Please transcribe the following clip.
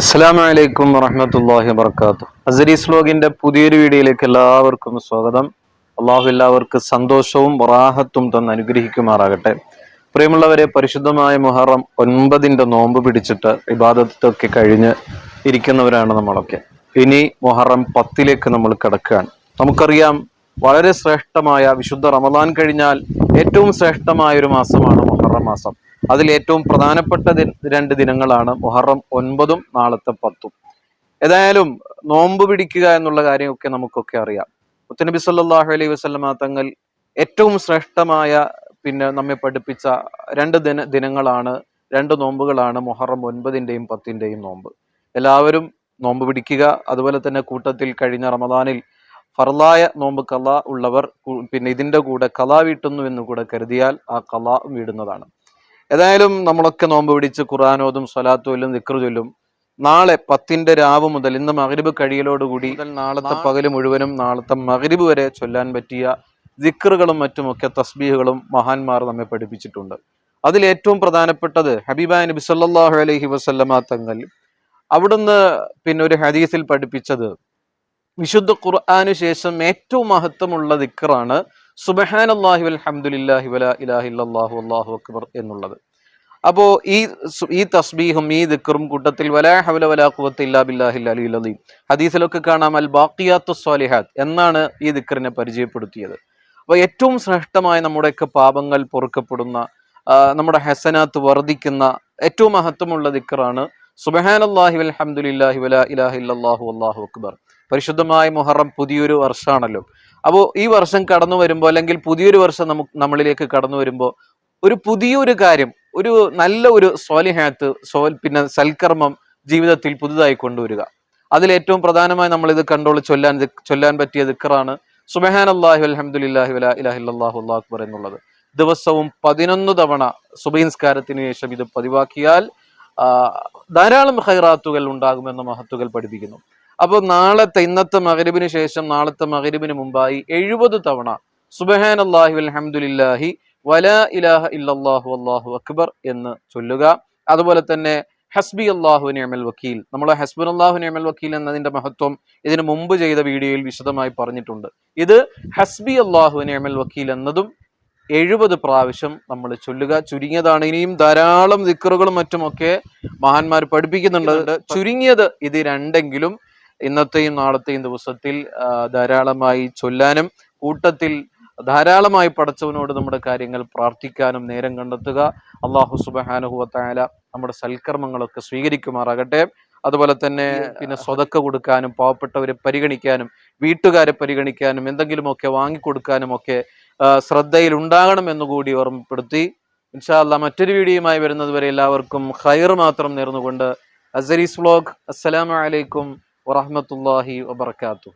അലൈക്കും വറഹമത്തല്ലാഹി വർക്കാത്തു അസരീസ് ലോഗിന്റെ പുതിയൊരു വീഡിയോയിലേക്ക് എല്ലാവർക്കും സ്വാഗതം. അള്ളാഹു എല്ലാവർക്കും സന്തോഷവും വറാഹത്തും തന്ന് അനുഗ്രഹിക്കുമാറാകട്ടെ. പ്രിയമുള്ളവരെ പരിശുദ്ധമായ മുഹറം ഒൻപതിന്റെ നോമ്പ് പിടിച്ചിട്ട് വിവാദത്തൊക്കെ കഴിഞ്ഞ് ഇരിക്കുന്നവരാണ് നമ്മളൊക്കെ. ഇനി മുഹറം പത്തിലേക്ക് നമ്മൾ കിടക്കുകയാണ്. നമുക്കറിയാം വളരെ ശ്രേഷ്ഠമായ വിശുദ്ധ റമദാൻ കഴിഞ്ഞാൽ ഏറ്റവും ശ്രേഷ്ഠമായ ഒരു മാസമാണ് മുഹറം മാസം. അതിൽ ഏറ്റവും പ്രധാനപ്പെട്ട രണ്ട് ദിനങ്ങളാണ് മുഹറം ഒൻപതും നാളത്തെ പത്തും. ഏതായാലും നോമ്പ് പിടിക്കുക എന്നുള്ള കാര്യമൊക്കെ നമുക്കൊക്കെ അറിയാം. മുത്തനബി സല്ലാഹു അലൈഹി വസല്ലമ തങ്ങൾ ഏറ്റവും ശ്രേഷ്ഠമായ പിന്നെ നമ്മെ പഠിപ്പിച്ച രണ്ട് ദിന ദിനങ്ങളാണ് രണ്ട് നോമ്പുകളാണ് മുഹറം ഒൻപതിന്റെയും പത്തിന്റെയും നോമ്പ്. എല്ലാവരും നോമ്പ് പിടിക്കുക അതുപോലെ തന്നെ കൂട്ടത്തിൽ കഴിഞ്ഞ റമദാനിൽ ഫർലായ നോമ്പ് കല ഉള്ളവർ പിന്നെ ഇതിന്റെ കൂടെ കല വീട്ടുന്നു എന്ന് കൂടെ കരുതിയാൽ ആ കല വീടുന്നതാണ്. ഏതായാലും നമ്മളൊക്കെ നോമ്പ് പിടിച്ച് ഖുറാനോതും സ്വലാത്തും എല്ലാം ദിക്റ് ചൊല്ലും. നാളെ പത്തിന്റെ രാവ് മുതൽ ഇന്ന് മകരിബ് കഴിയലോടുകൂടി നാളത്തെ പകൽ മുഴുവനും നാളത്തെ മകരിബ് വരെ ചൊല്ലാൻ പറ്റിയ ദിക്റുകളും മറ്റുമൊക്കെ തസ്ബീഹുകളും മഹാന്മാർ നമ്മെ പഠിപ്പിച്ചിട്ടുണ്ട്. അതിൽ ഏറ്റവും പ്രധാനപ്പെട്ടത് ഹബീബായ നബി സല്ലല്ലാഹു അലൈഹി വസല്ലമ തങ്ങൾ അവിടുന്ന് പിന്നെ ഒരു ഹദീസിൽ പഠിപ്പിച്ചത് വിശുദ്ധ ഖുർആാനു ശേഷം ഏറ്റവും മഹത്വമുള്ള ദിക്റാണ് അള്ളാഹി വൽഹംദുലില്ലാഹി വലാ ഇലാഹ ഇല്ലല്ലാഹു അള്ളാഹു അക്ബർ എന്നുള്ളത്. അപ്പോ ഈ ഈ തസ്ബീഹും ഈ ദിക്റും കൂട്ടത്തിൽ വലാ ഹവല വലാ ബില്ലാഹി അലീം ഹദീസിലൊക്കെ കാണാം അൽ ബാക്കിയാത്തു സ്വാലിഹാത്ത് എന്നാണ് ഈ ദിക്റിനെ പരിചയപ്പെടുത്തിയത്. അപ്പൊ ഏറ്റവും ശ്രേഷ്ഠമായ നമ്മുടെയൊക്കെ പാപങ്ങൾ പൊറുക്കപ്പെടുന്ന നമ്മുടെ ഹസനാത്ത് വർദ്ധിക്കുന്ന ഏറ്റവും മഹത്വമുള്ള ദിക്റാണ് അക്ബർ. പരിശുദ്ധമായ മുഹറം പുതിയൊരു വർഷമാണല്ലോ അപ്പോൾ ഈ വർഷം കടന്നു വരുമ്പോൾ അല്ലെങ്കിൽ പുതിയൊരു വർഷം നമുക്ക് നമ്മളിലേക്ക് കടന്നു വരുമ്പോൾ ഒരു പുതിയൊരു കാര്യം ഒരു നല്ല ഒരു സ്വാലിഹാത്ത് സോൽ പിന്നെ സൽക്കർമ്മം ജീവിതത്തിൽ പുതുതായി കൊണ്ടുവരിക. അതിൽ ഏറ്റവും പ്രധാനമായി നമ്മൾ ഇത് കണ്ടോൾ ചൊല്ലാൻ ചൊല്ലാൻ പറ്റിയ ദിക്കറാണ് സുബഹാൻ അള്ളാഹു അലഹമുല്ലാഹി വലാ ഇലാഹ ഇല്ലല്ലാഹു അല്ലാഹു അക്ബർ എന്നുള്ളത്. ദിവസവും പതിനൊന്ന് തവണ സുബൈൻസ്കാരത്തിന് ശേഷം ഇത് പതിവാക്കിയാൽ ധാരാളം ഹൈറാത്തുകൾ ഉണ്ടാകുമെന്ന മഹത്തുകൾ പഠിപ്പിക്കുന്നു. അപ്പോൾ നാളത്തെ ഇന്നത്തെ മകരിബിന് ശേഷം നാളത്തെ മകരിബിന് മുമ്പായി എഴുപത് തവണ സുബഹാൻ അള്ളാഹി അലഹമുല്ലാഹി വലാ ഇലാഹ ഇല്ലാഹു അള്ളാഹു അക്ബർ എന്ന് ചൊല്ലുക. അതുപോലെ തന്നെ ഹസ്ബി അള്ളാഹു നിയമൽ വക്കീൽ. നമ്മൾ ഹസ്ബുൻ അള്ളാഹു നിയമൽ വക്കീൽ എന്നതിന്റെ മഹത്വം ഇതിനു മുമ്പ് ചെയ്ത വീഡിയോയിൽ വിശദമായി പറഞ്ഞിട്ടുണ്ട്. ഇത് ഹസ്ബി അള്ളാഹു നിയമൽ വക്കീൽ എന്നതും എഴുപത് പ്രാവശ്യം നമ്മൾ ചൊല്ലുക. ചുരുങ്ങിയതാണ്. ഇനിയും ധാരാളം ദിക്കറുകളും മറ്റുമൊക്കെ മഹാന്മാർ പഠിപ്പിക്കുന്നുണ്ട്. ചുരുങ്ങിയത് ഇത് രണ്ടെങ്കിലും ഇന്നത്തെയും നാളത്തെയും ദിവസത്തിൽ ധാരാളമായി ചൊല്ലാനും കൂട്ടത്തിൽ ധാരാളമായി പഠിച്ചവനോട് നമ്മുടെ കാര്യങ്ങൾ പ്രാർത്ഥിക്കാനും നേരം കണ്ടെത്തുക. അള്ളാഹു സുബഹാനുഹുവത്തായ നമ്മുടെ സൽക്കർമ്മങ്ങളൊക്കെ സ്വീകരിക്കുമാറാകട്ടെ. അതുപോലെ തന്നെ പിന്നെ സ്വതക്ക കൊടുക്കാനും പാവപ്പെട്ടവരെ പരിഗണിക്കാനും വീട്ടുകാരെ പരിഗണിക്കാനും എന്തെങ്കിലുമൊക്കെ വാങ്ങിക്കൊടുക്കാനും ഒക്കെ ശ്രദ്ധയിൽ ഉണ്ടാകണം എന്നുകൂടി ഓർമ്മപ്പെടുത്തി. ഇൻഷാല്ല മറ്റൊരു വീഡിയോയുമായി വരുന്നത് വരെ എല്ലാവർക്കും ഹൈർ മാത്രം നേർന്നുകൊണ്ട് അസരീസ് വ്ലോഗ് അസ്സലാമു അലൈക്കും വറഹ്മത്തുള്ളാഹി വബർക്കാത്തു